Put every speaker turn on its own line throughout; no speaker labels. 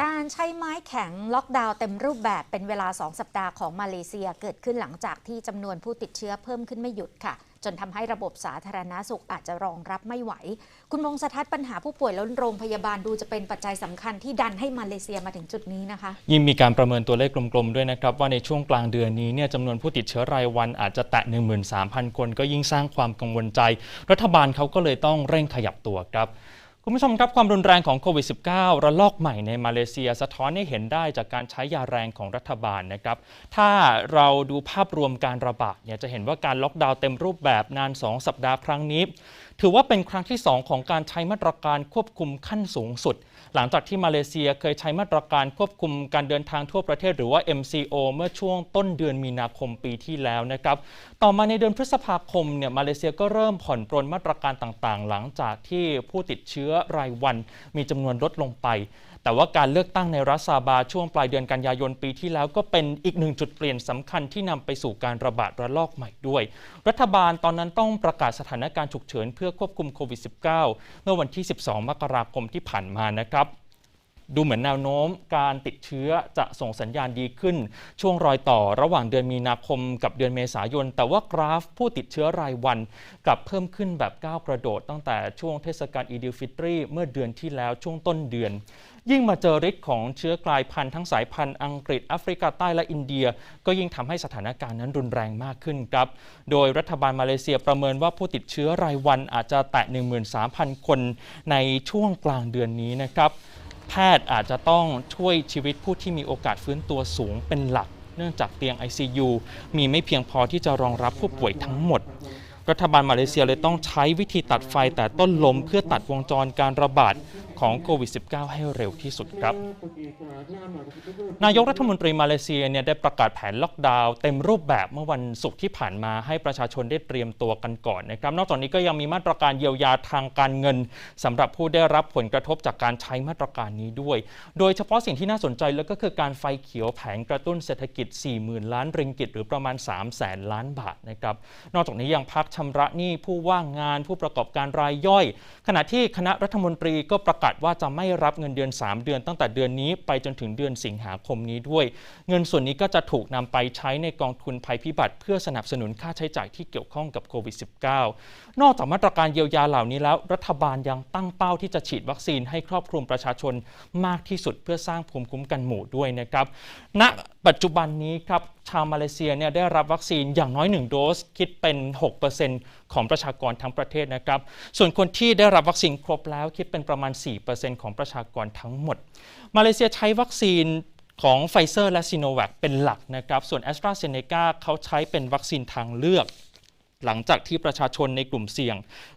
การใช้ไม้แข็งล็อกดาวน์เต็มรูปแบบเป็นเวลา 2 สัปดาห์ของมาเลเซียเกิดขึ้นหลังจากที่จำนวนผู้ติดเชื้อเพิ่มขึ้นไม่หยุดค่ะ จนทำให้ระบบสาธารณาสุขอาจจะรองรับไม่ไหว คุณมงสทัศน์ปัญหาผู้ป่วยล้นโรงพยาบาลดูจะเป็นปัจจัยสำคัญที่ดันให้มาเลเซียมาถึงจุดนี้นะคะ
ยิ่งมีการประเมินตัวเลขกลมๆด้วยนะครับ ว่าในช่วงกลางเดือนนี้เนี่ยจำนวนผู้ติดเชื้อรายวันอาจจะแตะ 13,000 คน ก็ยิ่งสร้างความกังวลใจ รัฐบาลเขาก็เลยต้องเร่งขยับตัวครับ คุณผู้ชมครับ ความรุนแรงของโควิด -19 ระลอกใหม่ในมาเลเซียสะท้อนให้เห็นได้จากการใช้ยาแรงของรัฐบาลนะครับ ถ้าเราดูภาพรวมการระบาดเนี่ยจะเห็นว่าการล็อกดาวน์เต็มรูปแบบนาน 2 สัปดาห์ครั้งนี้ถือว่าเป็นครั้งที่ 2 ของการใช้มาตรการควบคุมขั้นสูงสุด หลังจากที่มาเลเซียเคยใช้มาตรการควบคุมการเดินทางทั่วประเทศหรือว่า MCO เมื่อช่วงต้นเดือนมีนาคมปีที่แล้วนะครับ ต่อมาในเดือนพฤษภาคมเนี่ยมาเลเซียก็เริ่มผ่อนปรนมาตรการต่างๆ หลังจากที่ผู้ติดเชื้อรายวันมีจำนวนลดลงไป แต่ว่าการเลือกตั้งในรัฐซาบาช่วงปลายเดือนกันยายนปีที่แล้ว ก็เป็นอีกหนึ่งจุดเปลี่ยนสำคัญที่นำไปสู่การระบาดระลอกใหม่ด้วย รัฐบาลตอนนั้นต้องประกาศสถานการณ์ฉุกเฉินเพื่อควบคุมโควิด -19 เมื่อวันที่ 12 มกราคมที่ผ่านมานะครับ ดูเหมือนแนวโน้มการติดเชื้อจะส่งสัญญาณดีขึ้น ช่วงรอยต่อระหว่างเดือนมีนาคมกับเดือนเมษายน แต่ว่ากราฟผู้ติดเชื้อรายวันกลับเพิ่มขึ้นแบบก้าวกระโดด ตั้งแต่ช่วงเทศกาลอีดิลฟิตรีเมื่อเดือนที่แล้วช่วงต้นเดือน ยิ่งมาเจอฤทธิ์ของเชื้อกลายพันธุ์ทั้งสายพันธุ์อังกฤษแอฟริกาใต้และอินเดีย ก็ยิ่งทำให้สถานการณ์นั้นรุนแรงมากขึ้นครับโดยรัฐบาลมาเลเซียประเมินว่าผู้ติดเชื้อรายวันอาจจะแตะ 13,000 คนในช่วงกลางเดือนนี้นะครับ แพทย์อาจจะต้องช่วยชีวิตผู้ที่มีโอกาสฟื้นตัวสูงเป็นหลัก เนื่องจากเตียง ICU มีไม่เพียงพอที่จะรองรับผู้ป่วยทั้งหมด รัฐบาลมาเลเซียเลยต้องใช้วิธีตัดไฟแต่ต้นลมเพื่อตัดวงจรการระบาด ของโควิด -19 ให้เร็วที่สุดครับ นายกรัฐมนตรีมาเลเซียเนี่ยได้ประกาศแผนล็อกดาวน์เต็มรูปแบบเมื่อวันศุกร์ที่ผ่านมาให้ประชาชนได้เตรียมตัวกันก่อนนะครับ นอกจากนี้ก็ยังมีมาตรการเยียวยาทางการเงินสำหรับผู้ได้รับผลกระทบจากการใช้มาตรการนี้ด้วย โดยเฉพาะสิ่งที่น่าสนใจแล้วก็คือการไฟเขียวแผนกระตุ้นเศรษฐกิจ 40,000 ล้านริงกิตหรือประมาณ 3 0 0แสนล้านบาทนะครับ นอกจากนี้ยังพักชำระหนี้ผู้ว่างงานผู้ประกอบการรายย่อย ขณะที่คณะรัฐมนตรีก็ประกาศว่าจะไม่รับเงินเดือน 3 เดือน ตั้งแต่เดือนนี้ไปจนถึงเดือนสิงหาคมนี้ด้วย เงินส่วนนี้ก็จะถูกนำไปใช้ในกองทุนภัยพิบัติ เพื่อสนับสนุนค่าใช้จ่ายที่เกี่ยวข้องกับโควิด -19 นอกจากมาตรการเยียวยาเหล่านี้แล้ว รัฐบาลยังตั้งเป้าที่จะฉีดวัคซีนให้ครอบคลุมประชาชนมากที่สุดเพื่อสร้างภูมิคุ้มกันหมู่ด้วยนะครับณ ปัจจุบันนี้ครับชาวมาเลเซียเนี่ยได้รับวัคซีนอย่างน้อย 1 โดส คิดเป็น 6%ของประชากรทั้งประเทศนะครับ ส่วนคนที่ได้รับวัคซีนครบแล้วคิดเป็นประมาณ 4%ของประชากรทั้งหมด มาเลเซียใช้วัคซีนของไฟเซอร์และซีโนแวคเป็นหลักนะครับ ส่วนแอสตราเซเนกาเขาใช้เป็นวัคซีนทางเลือก หลังจากที่ประชาชนในกลุ่มเสี่ยง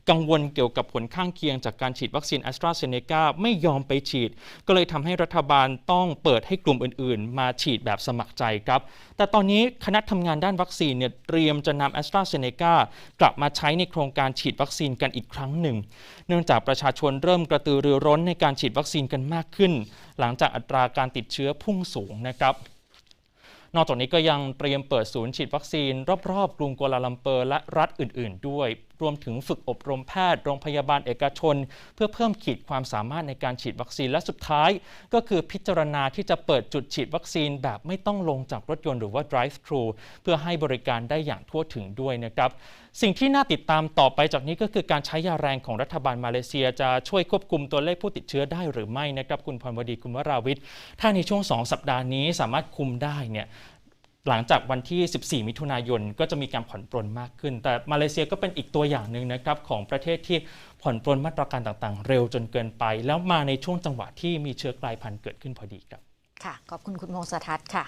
กังวลเกี่ยวกับผลข้างเคียงจากการฉีดวัคซีน a s t r a z เซ e c a ไม่ยอมไปฉีด ก็เลยทำให้รัฐบาลต้องเปิดให้กลุ่มอื่น ๆ มาฉีดแบบสมัครใจครับ แต่ตอนนี้คณะทำงานด้านวัคซีนเนี่ยเตรียมจะนำ a s t r a z เซ e c a กลับมาใช้ในโครงการฉีดวัคซีนกันอีกครั้งหนึ่ง เนื่องจากประชาชนเริ่มกระตือรือร้นในการฉีดวัคซีนกันมากขึ้น หลังจากอัตราการติดเชื้อพุ่งสูงนะครับ นอกจากนี้ก็ยังเตรียมเปิดศูนย์ฉีดวัคซีน รอบๆกรุงกัวลาลัมเปอร์และรัฐอื่น ๆ ด้วย รวมถึงฝึกอบรมแพทย์โรงพยาบาลเอกชน เพื่อเพิ่มขีดความสามารถในการฉีดวัคซีนและสุดท้าย ก็คือพิจารณาที่จะเปิดจุดฉีดวัคซีนแบบไม่ต้องลงจากรถยนต์หรือว่า drive thru เพื่อให้บริการได้อย่างทั่วถึงด้วยนะครับ สิ่งที่น่าติดตามต่อไปจากนี้ก็คือการใช้ยาแรงของรัฐบาลมาเลเซีย จะช่วยควบคุมตัวเลขผู้ติดเชื้อได้หรือไม่นะครับ คุณพรวดีคุณวราวิทย์ ถ้าในช่วง 2 สัปดาห์นี้สามารถคุมได้เนี่ยหลังจากวันที่ 14 มิถุนายนก็จะมีการผ่อนปรนมากขึ้น แต่มาเลเซียก็เป็นอีกตัวอย่างหนึ่งนะครับของประเทศที่ผ่อนปรนมาตรการต่างๆ เร็วจนเกินไป แล้วมาในช่วงจังหวะที่มีเชื้อกลายพันธุ์เกิดขึ้นพอดีครับ
ค่ะ ขอบคุณคุณมงสทัศน์ค่ะ